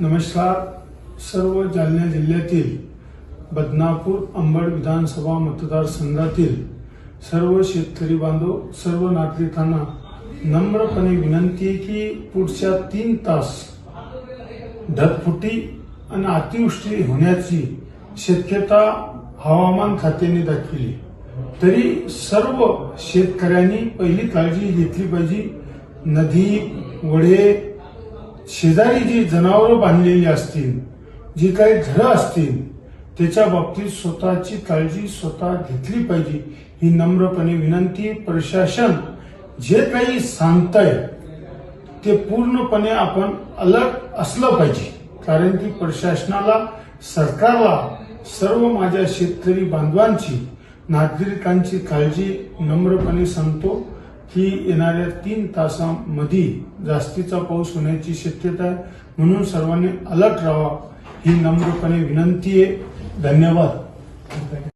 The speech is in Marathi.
नमस्कार. सर्व जालना जिल्ह्यातील बदनापूर अंबड विधानसभा मतदारसंघातील सर्व शेतकरी बांधव सर्व नागरिकांना नम्रपणे विनंती आहे की पुढच्या तीन तास ढगफुटी आणि अतिवृष्टी होण्याची शक्यता हवामान खात्याने दाखविली. तरी सर्व शेतकऱ्यांनी पहिली काळजी घेतली पाहिजे. नदी वडे शेजारी जी जनावरं बांधलेली असतील जी काही घरं असतील त्याच्या बाबतीत स्वतःची काळजी स्वतः घेतली पाहिजे. ही नम्रपणे विनंती प्रशासन जे काही सांगताय ते पूर्णपणे आपण अलर्ट असलं पाहिजे. कारण की प्रशासनाला सरकारला सर्व माझ्या शेतकरी बांधवांची नागरिकांची काळजी नम्रपणे सांगतो. की येणाऱ्या तीन तासांमध्ये जास्तीचा पाऊस होण्याची शक्यता आहे. म्हणून सर्वांनी अलर्ट राहावा. ही नम्रपणे विनंती आहे. धन्यवाद.